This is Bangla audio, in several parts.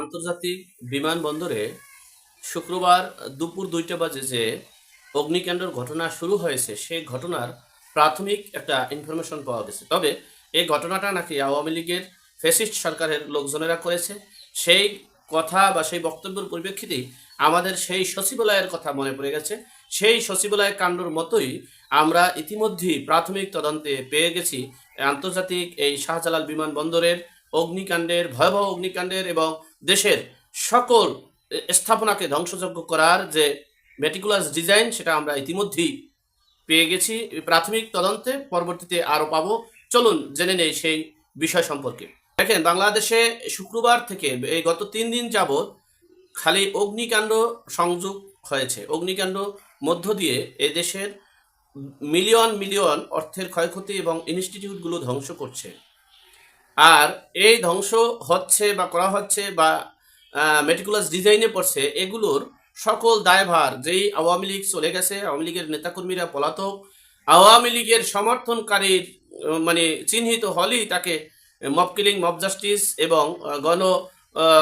আন্তর্জাতিক বিমানবন্দরে শুক্রবার দুপুর দুইটা বাজে যে অগ্নিকাণ্ডের ঘটনা শুরু হয়েছে, সেই ঘটনার প্রাথমিক একটা ইনফরমেশন পাওয়া গেছে। তবে এই ঘটনাটা নাকি আওয়ামী লীগের ফেসিস্ট সরকারের লোকজনেরা করেছে। সেই কথা বা সেই বক্তব্যের পরিপ্রেক্ষিতেই আমাদের সেই সচিবালয়ের কথা মনে পড়ে গেছে। সেই সচিবালয় কাণ্ডর মতোই আমরা ইতিমধ্যেই প্রাথমিক তদন্তে পেয়ে গেছি। আন্তর্জাতিক এই শাহজালাল বিমানবন্দরের অগ্নিকাণ্ডের, ভয়াবহ অগ্নিকাণ্ডের এবং দেশের সকল স্থাপনাকে ধ্বংসযজ্ঞ করার যে মেটিকুলাস ডিজাইন সেটা আমরা ইতিমধ্যেই পেয়ে গেছি। প্রাথমিক তদন্তে পরবর্তীতে আরও পাব। চলুন জেনে নেই সেই বিষয় সম্পর্কে। দেখেন, বাংলাদেশে শুক্রবার থেকে এই গত তিন দিন যাবৎ খালি অগ্নিকাণ্ড সংযোগ হয়েছে। অগ্নিকাণ্ড মধ্য দিয়ে এই দেশের মিলিয়ন মিলিয়ন অর্থের ক্ষয়ক্ষতি এবং ইনস্টিটিউটগুলো ধ্বংস করছে। আর এই ধ্বংস হচ্ছে বা করা হচ্ছে বা মেটিকুলাস ডিজাইনে পড়ছে, এগুলোর সকল দায়ভার যেই আওয়ামী লীগ চলে গেছে, আওয়ামী লীগের নেতাকর্মীরা, পলাতক, আওয়ামী লীগের সমর্থনকারীর মানে চিহ্নিত হলেই তাকে মব কিলিং মব জাস্টিস এবং গণ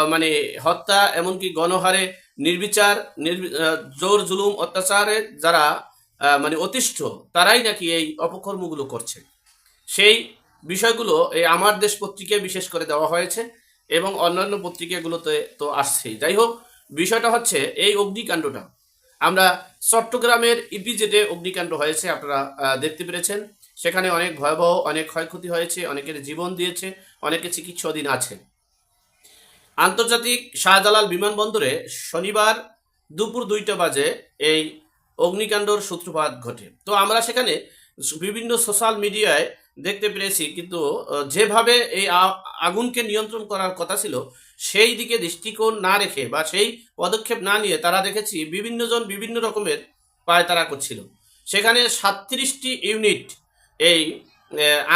মানে হত্যা এমনকি গণহারে নির্বিচার, নির্বি- জোর জুলুম, অত্যাচারে যারা মানে অতিষ্ঠ, তারাই নাকি এই অপকর্মগুলো করছে। সেই বিষয়গুলো এই আমার দেশ পত্রিকায় বিশেষ করে দেওয়া হয়েছে এবং অন্যান্য পত্রিকাগুলোতে তো আসছেই। যাই হোক, বিষয়টা হচ্ছে এই অগ্নিকাণ্ডটা। আমরা চট্টগ্রামের ইপিজেডে অগ্নিকাণ্ড হয়েছে, আপনারা দেখতে পেরেছেন। সেখানে অনেক ভয়াবহ, অনেক ক্ষয়ক্ষতি হয়েছে, অনেকের জীবন দিয়েছে অনেকে চিকিৎসাধীন আছে। আন্তর্জাতিক শাহজালাল বিমানবন্দরে শনিবার দুপুর দুইটা বাজে এই অগ্নিকাণ্ডর সূত্রপাত ঘটে। তো আমরা সেখানে বিভিন্ন সোশ্যাল মিডিয়ায় দেখতে পেরেছি, কিন্তু যেভাবে এই আগুনকে নিয়ন্ত্রণ করার কথা ছিল, সেই দিকে দৃষ্টিকোণ না রেখে বা সেই পদক্ষেপ না নিয়ে তারা দেখেছি বিভিন্ন জন বিভিন্ন রকমের পায়তারা করছিল। সেখানে সাতত্রিশটি ইউনিট এই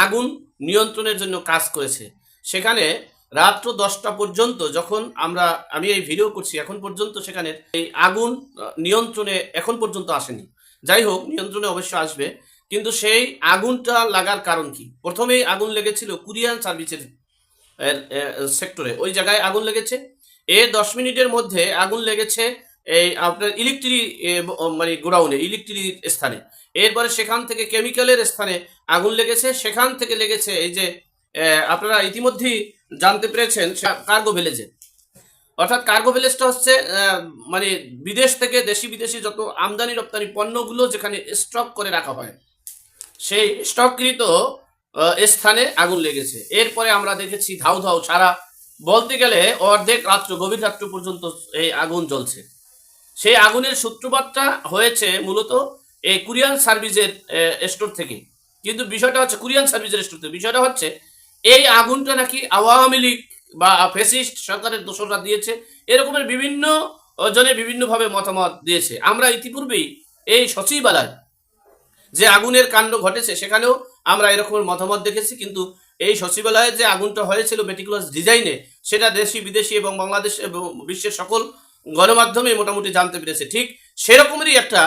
আগুন নিয়ন্ত্রণের জন্য কাজ করেছে। সেখানে রাত্র দশটা পর্যন্ত যখন আমরা, আমি এই ভিডিও করছি, এখন পর্যন্ত সেখানে এই আগুন নিয়ন্ত্রণে এখন পর্যন্ত আসেনি। যাই হোক, নিয়ন্ত্রণে অবশ্য আসবে। কিন্তু সেই আগুনটা লাগার কারণ কি? প্রথমেই আগুন লেগেছিল কুরিয়ান সার্ভিসের সেক্টরে। ওই জায়গায় আগুন লেগেছে। এর দশ মিনিটের মধ্যে আগুন লেগেছে এই আপনার ইলেকট্রিক মানে গোডাউনে ইলেকট্রিক স্থানে। এরপরে সেখান থেকে কেমিক্যালের স্থানে আগুন লেগেছে। সেখান থেকে লেগেছে এই যে আপনারা ইতিমধ্যেই জানতে পেরেছেন কার্গো ভিলেজে। অর্থাৎ কার্গো ভিলেজটা হচ্ছে মানে বিদেশ থেকে দেশি বিদেশি যত আমদানি রপ্তানি পণ্যগুলো যেখানে স্টক করে রাখা হয় সেই স্টককৃত স্থানে আগুন লেগেছে। এরপরে আমরা দেখেছি ধাউ ধাউ সারা বলতে গেলে অর্ধেক রাত্র, গভীর রাত্র পর্যন্ত এই আগুন জ্বলছে। সেই আগুনের সূত্রপাতটা হয়েছে মূলত এই কুরিয়ান সার্ভিসের স্টোর থেকে। কিন্তু বিষয়টা হচ্ছে কুরিয়ান সার্ভিসের স্টোর থেকে। বিষয়টা হচ্ছে, এই আগুনটা নাকি আওয়ামী লীগ বা ফেসিস্ট সরকারের দোসররা দিয়েছে। এরকমের বিভিন্ন জনে বিভিন্নভাবে মতামত দিয়েছে। আমরা ইতিপূর্বেই এই সচিবালয় যে আগুনের কাণ্ড ঘটেছে, সেখানেও আমরা এরকমের মতামত দেখেছি, কিন্তু এই সচিবালয়ে যে আগুনটা হয়েছিল মেটিকুলাস ডিজাইনে সেটা দেশি, বিদেশি এবং বাংলাদেশ এবং বিশ্বের সকল গণমাধ্যমে মোটামুটি জানতে পেরেছে। ঠিক সেরকমেরই একটা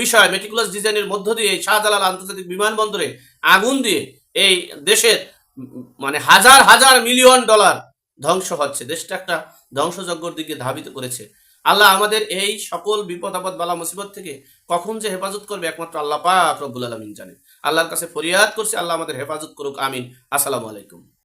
বিষয় মেটিকুলাস ডিজাইনের মধ্য দিয়ে শাহজালাল আন্তর্জাতিক বিমানবন্দরে আগুন দিয়ে এই দেশের মানে হাজার হাজার মিলিয়ন ডলার ধ্বংস হচ্ছে। দেশটা একটা ধ্বংসযজ্ঞর দিকে ধাবিত করেছে। আল্লাহ আমাদের এই সকল বিপদ, আপদ, বালা, মুসিবত থেকে কখন যে হেফাজত করবে একমাত্র আল্লাহ পাক রব্বুল আলমিন জানেন। আল্লাহর কাছে ফরিয়াদ করছে, আল্লাহ আমাদের হেফাজত করুক, আমিন। আসসালামু আলাইকুম।